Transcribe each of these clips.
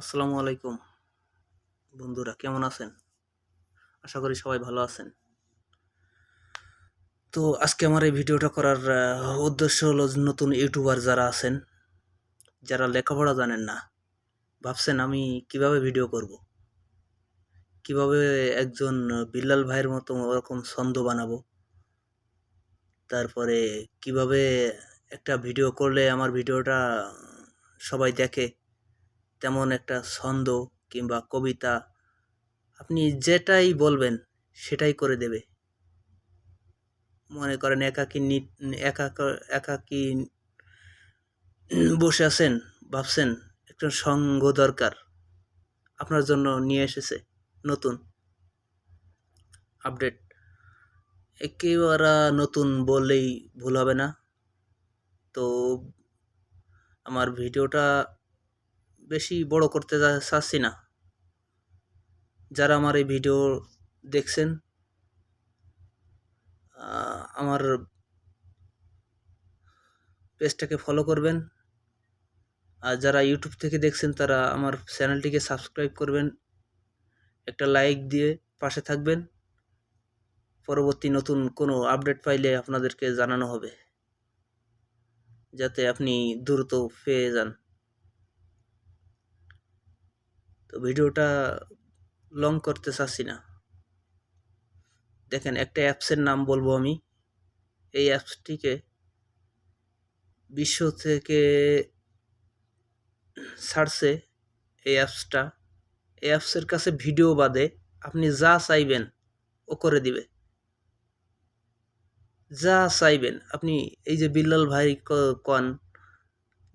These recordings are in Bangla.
আসসালামু আলাইকুম। বন্ধুরা, কেমন আছেন? আশা করি সবাই ভালো আছেন। তো আজকে আমার এই ভিডিওটা করার উদ্দেশ্য হলো নতুন ইউটিউবার যারা আছেন, যারা লেখাপড়া জানেন না, ভাবছেন আমি কীভাবে ভিডিও করব? কীভাবে একজন বিল্লাল ভাইয়ের মতো ওরকম ছন্দ বানাবো? তারপরে কীভাবে একটা ভিডিও করলে আমার ভিডিওটা সবাই দেখে তেমন একটা ছন্দ কিংবা কবিতা আপনি যেটাই বলবেন সেটাই করে দেবে। মনে করেন একাকি একা একাকি বসে আছেন, ভাবছেন একটা সঙ্গ দরকার আপনার জন্য নিয়ে এসেছে নতুন আপডেট। একেবারে নতুন বললেই ভুল হবে না। তো আমার ভিডিওটা বেশি বড় করতে চাচ্ছি না। যারা আমার এই ভিডিও দেখছেন আমার পেজটাকে ফলো করবেন। আর যারা ইউটিউব থেকে দেখছেন, তারা আমার চ্যানেলটিকে সাবস্ক্রাইব করবেন। একটা লাইক দিয়ে পাশে থাকবেন। পরবর্তী নতুন কোনো আপডেট পাইলে আপনাদেরকে জানানো হবে। যাতে আপনি দ্রুত পেয়ে যান তো ভিডিওটা লং করতে চাচ্ছি না। দেখেন, একটা অ্যাপসের নাম বলব আমি। এই অ্যাপসটিকে বিশ্ব থেকে ছাড়ছে এই অ্যাপসটা এই অ্যাপসের কাছে ভিডিও বাদে আপনি যা চাইবেন, ও করে দিবে। যা চাইবেন, আপনি এই যে বিল্লাল ভাই কন,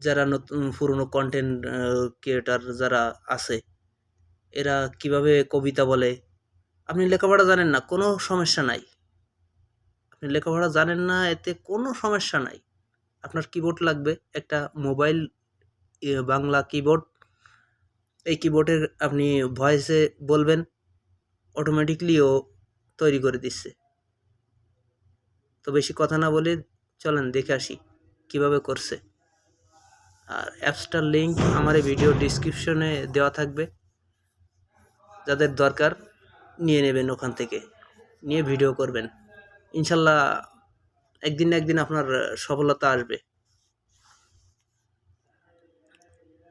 যারা নতুন পুরনো কন্টেন্ট ক্রিয়েটার যারা আছে এরা কীভাবে কবিতা বলে? আপনি লেখাপড়া জানেন না, কোনো সমস্যা নাই। আপনি লেখাপড়া জানেন না, এতে কোনো সমস্যা নাই। আপনার কিবোর্ড লাগবে, একটা মোবাইল বাংলা কিবোর্ড এই কিবোর্ডের আপনি ভয়েসে বলবেন অটোমেটিকলি ও তৈরি করে দিচ্ছে। তো বেশি কথা না বলে চলেন দেখে আসি কীভাবে করছে। আর অ্যাপসটার লিঙ্ক আমার এই ভিডিও ডিসক্রিপশনে দেওয়া থাকবে। যাদের দরকার নিয়ে নেবেন ওখান থেকে, নিয়ে ভিডিও করবেন। ইনশাল্লাহ একদিন না একদিন আপনার সফলতা আসবে।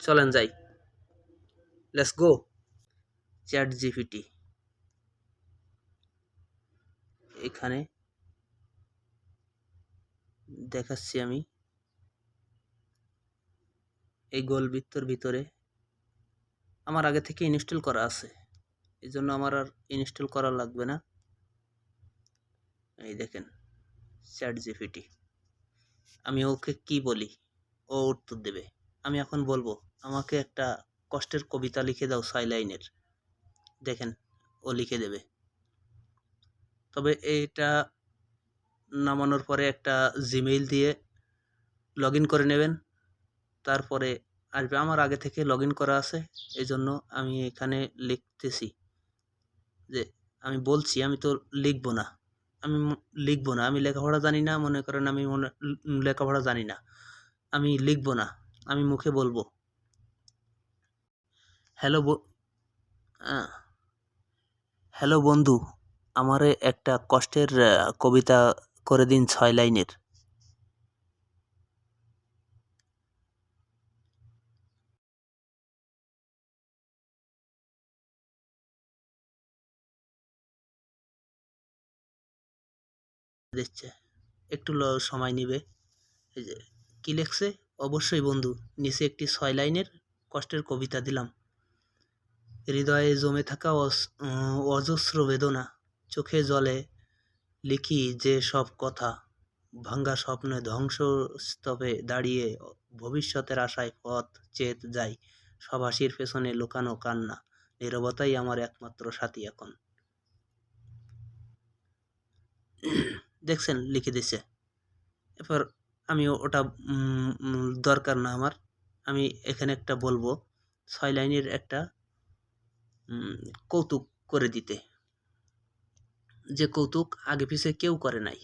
চলেন যাই। লেটস গো চ্যাট জিপিটি এখানে দেখাচ্ছি আমি এই গোল বৃত্তর ভিতরে। আমার আগে থেকে ইনস্টল করা আছে। এই জন্য আমার আর ইনস্টল করা লাগবে না। এই দেখেন চ্যাট জিপিটি আমি ওকে কি বলি? ও উত্তর দেবে। আমি এখন বলব, আমাকে একটা কষ্টের কবিতা লিখে দাও ছয় লাইনের। দেখেন, ও লিখে দেবে। তবে এটা নামানোর পরে একটা জিমেইল দিয়ে লগ করে নেবেন। তারপরে আসবে। আমার আগে থেকে লগ করা আছে। এই জন্য আমি এখানে লিখতেছি। যে আমি বলছি, আমি তো লিখব না। আমি লিখব না। আমি লেখাপড়া জানি না, মনে করেন আমি মনে লেখাপড়া জানি না। আমি লিখব না। আমি মুখে বলব। হ্যালো হ্যালো বন্ধু, আমারে একটা কষ্টের কবিতা করে দিন ছয় লাইনের। দিচ্ছে। একটু সময় নেবে। এই যে, কী লেখছে? অবশ্যই বন্ধু, নিচে একটি ছয় লাইনের কষ্টের কবিতা দিলাম। হৃদয়ে জমে থাকা অজস্র বেদনা, চোখে জলে লিখি যে সব কথা, ভাঙ্গা স্বপ্নে ধ্বংসস্তূপে দাঁড়িয়ে ভবিষ্যতের আশায় পথ চেত যাই সব হাসির পেছনে লুকানো কান্না, নীরবতাই আমার একমাত্র সাথী এখন। দেখছেন, লিখে দিছে। এরপর আমি ওটা দরকার না আমার। আমি এখানে একটা বলব, ছয় লাইনের একটা কৌতুক করে দিতে। যে কৌতুক আগে পিছে কেউ করে নাই।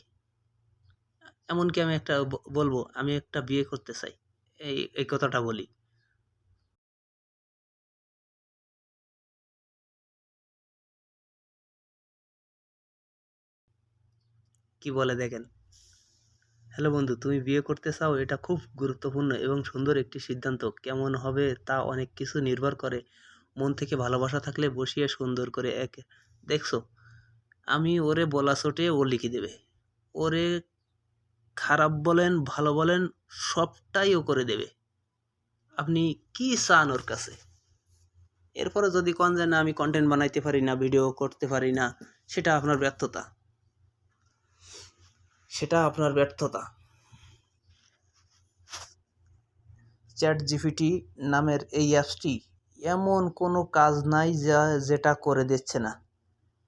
এমনকি আমি একটা বলব, আমি একটা বিয়ে করতে চাই। এই এই কথাটা বলি। কি বলে দেখেন? হ্যালো বন্ধু, তুমি বিয়ে করতে চাও? এটা খুব গুরুত্বপূর্ণ এবং সুন্দর একটি সিদ্ধান্ত। কেমন হবে তা অনেক কিছু নির্ভর করে। মন থেকে ভালোবাসা থাকলে বসিয়ে সুন্দর করে এক দেখছ? আমি ওরে বলা চোটে ও লিখে দেবে। ওরে খারাপ বলেন, ভালো বলেন, সবটাই ও করে দেবে। আপনি কি চান ওর কাছে? এরপরে যদি কন যে, না, আমি কন্টেন্ট বানাইতে পারি না ভিডিও করতে পারি না, সেটা আপনার ব্যর্থতা। সেটা আপনার ব্যর্থতা। চ্যাট জিপিটি নামের এই অ্যাপসটি এমন কোনো কাজ নাই যা যেটা করে দিচ্ছে না।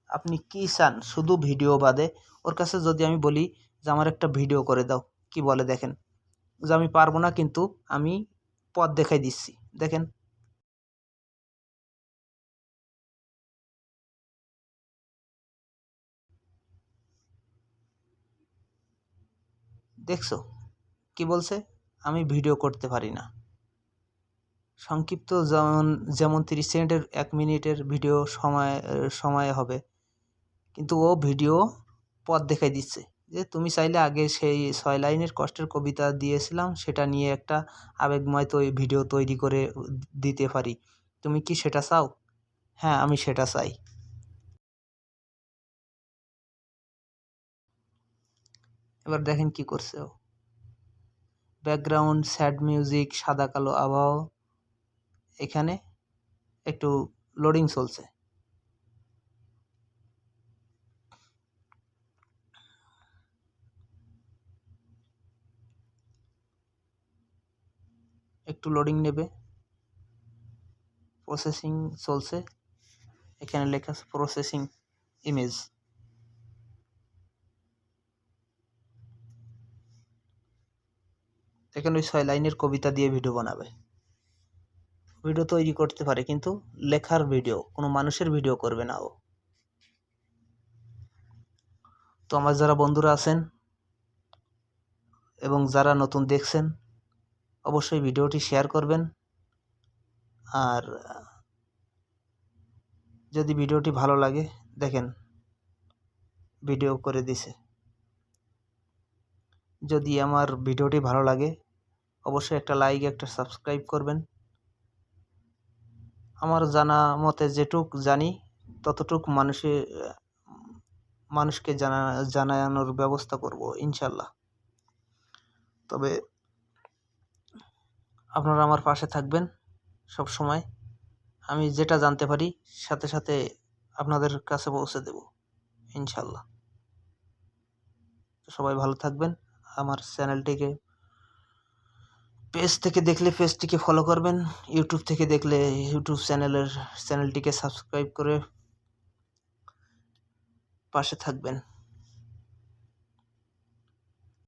আপনি কি চান? শুধু ভিডিও বাদে। ওর কাছে যদি আমি বলি যে আমার একটা ভিডিও করে দাও, কি বলে দেখেন? যে আমি পারব না, কিন্তু আমি পথ দেখাই দিচ্ছি। দেখেন দেখছ? কি বলছে? আমি ভিডিও করতে পারি না। সংক্ষিপ্ত যেমন যেমন তিরিশ সেকেন্ডের এক মিনিটের ভিডিও সময় সময় হবে। কিন্তু ও ভিডিও পথ দেখাই দিচ্ছে। যে তুমি চাইলে আগে সেই ছয় লাইনের কষ্টের কবিতা দিয়েছিলাম, সেটা নিয়ে একটা আবেগময় তো, ভিডিও তৈরি করে দিতে পারি। তুমি কি সেটা চাও? হ্যাঁ আমি সেটা চাই। এবার দেখেন কি করছে ও। ব্যাকগ্রাউন্ড স্যাড মিউজিক সাদা কালো আবহাওয়া। এখানে একটু লোডিং চলছে। একটু লোডিং নেবে। প্রসেসিং চলছে। এখানে লেখা আছে প্রসেসিং ইমেজ এখানে ওই ছয় লাইনের কবিতা দিয়ে ভিডিও বানাবে। ভিডিও তৈরি করতে পারে, কিন্তু লেখার ভিডিও কোনো মানুষের ভিডিও করবে না ও। তো আমার যারা বন্ধুরা আছেন এবং যারা নতুন দেখছেন, অবশ্যই ভিডিওটি শেয়ার করবেন। আর যদি ভিডিওটি ভালো লাগে, দেখেন ভিডিও করে দিছে। যদি আমার ভিডিওটি ভালো লাগে, অবশ্যই একটা লাইক একটা সাবস্ক্রাইব করবেন। আমার জানা মতে যেটুক জানি, ততটুক মানুষে, মানুষকে জানা, জানানোর ব্যবস্থা করব, ইনশাল্লাহ। তবে আপনারা আমার পাশে থাকবেন সব সময় আমি যেটা জানতে পারি, সাথে সাথে আপনাদের কাছে পৌঁছে দেব, ইনশাল্লাহ। সবাই ভালো থাকবেন। আমার চ্যানেলটিকে। পেজ থেকে দেখলে পেজটিকে ফলো করবেন। ইউটিউব থেকে দেখলে ইউটিউব চ্যানেলের চ্যানেলটিকে সাবস্ক্রাইব করে পাশে থাকবেন।